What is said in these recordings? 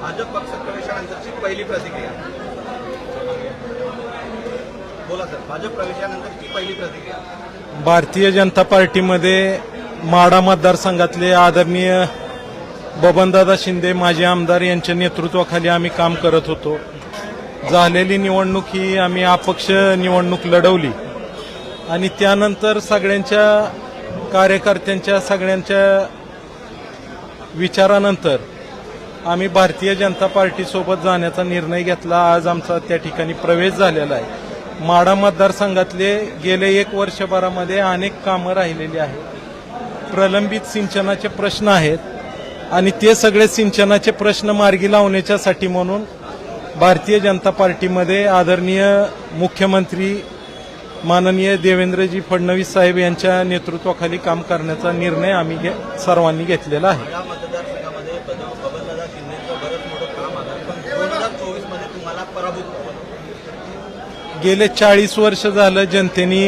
भाजप पक्ष प्रवेशानंतरची पहिली प्रतिक्रिया. बोला सर भाजप प्रवेशानंतरची पहिली प्रतिक्रिया. भारतीय जनता पार्टीमध्ये माडा मतदारसंघातले आदरणीय बबनदादा शिंदे माजी आमदार यांच्या नेतृत्वाखाली आम्ही काम करत होतो. झालेली निवडणूक ही आम्ही अपक्ष निवडणूक लढवली. आणि त्यानंतर सगळ्यांच्या कार्यकर्त्यांच्या सगळ्यांच्या विचारानंतर आम्ही भारतीय जनता पार्टीसोबत जाण्याचा निर्णय घेतला. आज आमचा त्या ठिकाणी प्रवेश झालेला आहे. माडा मतदारसंघातले गेले एक वर्षभरामध्ये अनेक कामं राहिलेली आहेत. प्रलंबित सिंचनाचे प्रश्न आहेत आणि ते सगळे सिंचनाचे प्रश्न मार्गी लावण्याच्यासाठी म्हणून भारतीय जनता पार्टीमध्ये आदरणीय मुख्यमंत्री माननीय देवेंद्रजी फडणवीस साहेब यांच्या नेतृत्वाखाली काम करण्याचा निर्णय आम्ही घे- सर्वांनी घेतलेला आहे या मतदारसंघामध्ये बद- बबनदादा शिंदेचं बरंच मोठं काम आलं पण दोन हजार चोवीसमध्ये तुम्हाला पराभूत केलं. गेले चाळीस वर्ष झालं जनतेने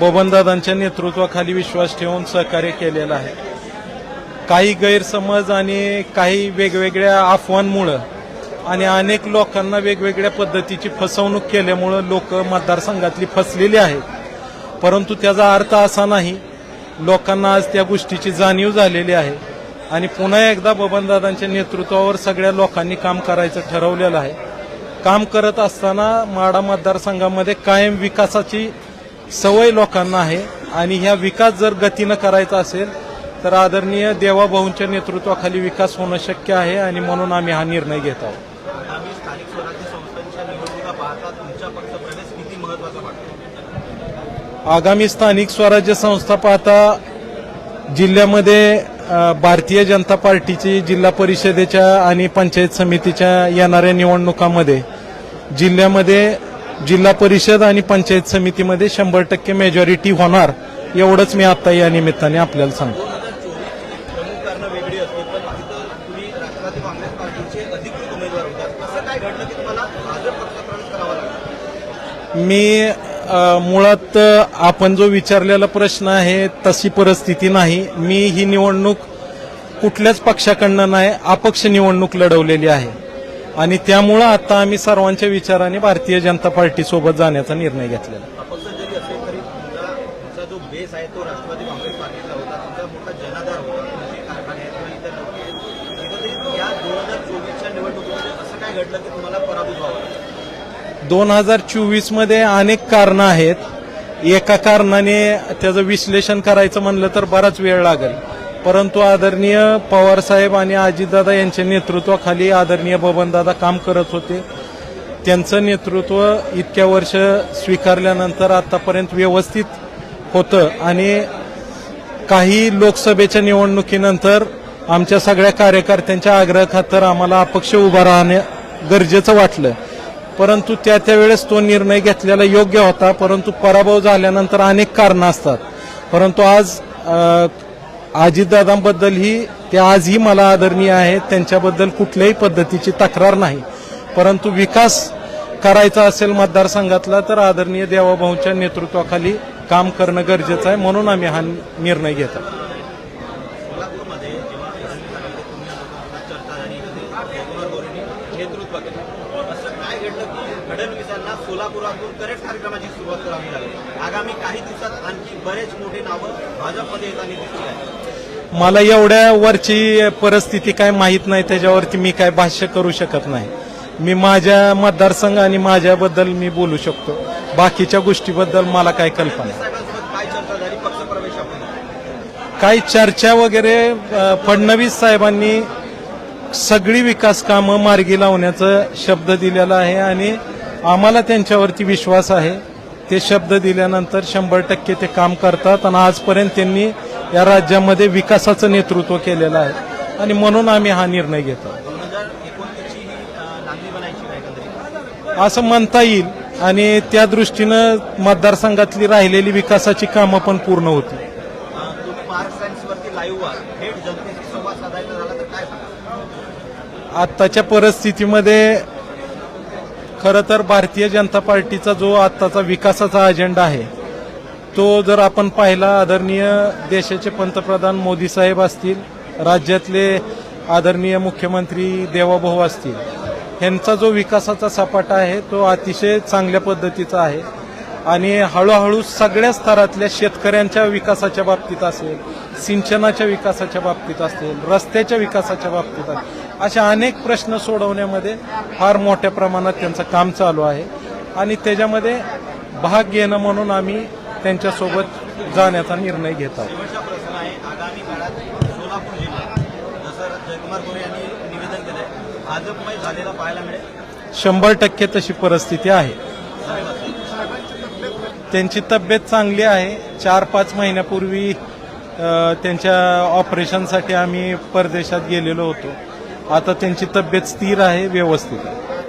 बबनदादांच्या नेतृत्वाखाली विश्वास ठेवून सहकार्य केलेलं आहे. काही गैरसमज आणि काही वेगवेगळ्या अफवांमुळं आणि अनेक लोकांना वेगवेगळ्या पद्धतीची फसवणूक केल्यामुळं लोक मतदारसंघातली फसलेली आहेत. परंतु त्याचा अर्थ असा नाही लोकांना आज त्या गोष्टीची जाणीव झालेली आहे आणि पुन्हा एकदा बबनदादांच्या नेतृत्वावर सगळ्या लोकांनी काम करायचं ठरवलेलं आहे. काम करत असताना माडा मतदारसंघामध्ये कायम विकासाची सवय लोकांना आहे. आणि ह्या विकास जर गतीनं करायचा असेल तर आदरणीय देवाभाऊंच्या नेतृत्वाखाली विकास होणं शक्य आहे आणि म्हणून आम्ही हा निर्णय घेत आहोत. आगामी स्थानिक स्वराज्य संस्था पाहता जिल्ह्यामध्ये भारतीय जनता पार्टीची जिल्हा परिषदेच्या आणि पंचायत समितीच्या येणाऱ्या निवडणुकामध्ये जिल्ह्यामध्ये जिल्हा परिषद आणि पंचायत समितीमध्ये शंभर टक्के मेजॉरिटी होणार एवढंच मी आता या निमित्ताने आपल्याला सांगतो. मी मुळात आपण जो विचारलेला प्रश्न आहे तशी परिस्थिती नाही. मी ही निवडणूक कुठल्याच पक्षाकडनं नाही अपक्ष निवडणूक लढवलेली आहे. आणि त्यामुळं आता आम्ही सर्वांच्या विचाराने भारतीय जनता पार्टी सोबत जाण्याचा निर्णय घेतलेला आहे. दोन हजार चोवीसमध्ये अनेक कारणं आहेत. एका कारणाने त्याचं विश्लेषण करायचं म्हणलं तर बराच वेळ लागेल. परंतु आदरणीय पवार साहेब आणि अजितदादा यांच्या नेतृत्वाखाली आदरणीय बबनदादा काम करत होते. त्यांचं नेतृत्व इतक्या वर्ष स्वीकारल्यानंतर आतापर्यंत व्यवस्थित होतं आणि काही लोकसभेच्या निवडणुकीनंतर आमच्या सगळ्या कार्यकर्त्यांच्या आग्रहाखातर आम्हाला अपक्ष उभा राहणे गरजेचं वाटलं. परंतु त्या त्यावेळेस तो निर्णय घेतलेला योग्य होता परंतु पराभव झाल्यानंतर अनेक कारणं असतात. परंतु आज अ, अजितदादांबद्दल ही ते आजही मला आदरणीय आहेत त्यांच्याबद्दल कुठल्याही पद्धतीची तक्रार नाही. परंतु विकास करायचा असेल मतदारसंघातला तर आदरणीय देवाभाऊंच्या नेतृत्वाखाली काम करणं गरजेचं आहे म्हणून आम्ही हा निर्णय घेतो फडणवीसांना सोलापुरातून करेक्ट कार्यक्रमाची सुरुवात करावी लागली. आगामी काही दिवसात आणखी बरेच मोठे नावं भाजपमध्ये येताना दिसतील. आहे मला एवढ्या वरची परिस्थिती काय माहीत नाही त्याच्यावरती मी काय भाष्य करू शकत नाही. मी माझ्या मतदारसंघ आणि माझ्याबद्दल मी बोलू शकतो. बाकीच्या गोष्टीबद्दल मला काय कल्पना काय चर्चा काही वगैरे फडणवीस साहेबांनी सगळी विकास कामं मार्गी लावण्याचं शब्द दिलेला आहे आणि आम्हाला त्यांच्यावरती विश्वास आहे. ते शब्द दिल्यानंतर शंभर टक्के ते काम करतात आणि आजपर्यंत त्यांनी या राज्यामध्ये विकासाचं नेतृत्व केलेलं आहे. आणि म्हणून आम्ही हा निर्णय घेतो. असं म्हणता येईल आणि त्या दृष्टीनं मतदारसंघातली राहिलेली विकासाची कामं पण पूर्ण होती जनतेशी संवाद साधायचा झाला तर काय सांगा आत्ताच्या परिस्थितीमध्ये खरं तर भारतीय जनता पार्टीचा जो आत्ताचा विकासाचा अजेंडा आहे तो जर आपण पाहिला आदरणीय देशाचे पंतप्रधान मोदी साहेब असतील राज्यातले आदरणीय मुख्यमंत्री देवाभाऊ असतील ह्यांचा जो विकासाचा सपाटा आहे तो अतिशय चांगल्या पद्धतीचा आहे. आणि हळूहळू सगळ्या स्तरातल्या शेतकऱ्यांच्या विकासाच्या बाबतीत असेल सिंचनाच्या विकासाच्या बाबतीत असेल रस्त्याच्या विकासाच्या बाबतीत असेल अशा अनेक प्रश्न सोडवण्यामध्ये फार मोठ्या प्रमाणात त्यांचं काम चालू आहे. आणि त्याच्यामध्ये भाग घेणं म्हणून आम्ही त्यांच्यासोबत जाण्याचा निर्णय घेत आहोत. शंभर टक्के तशी परिस्थिती आहे. त्यांची तब्येत चांगली आहे. चार पाच महिन्यापूर्वी त्यांच्या ऑपरेशनसाठी आम्ही परदेशात गेलेलो होतो. आता त्यांची तब्येत स्थिर आहे व्यवस्थित आहे.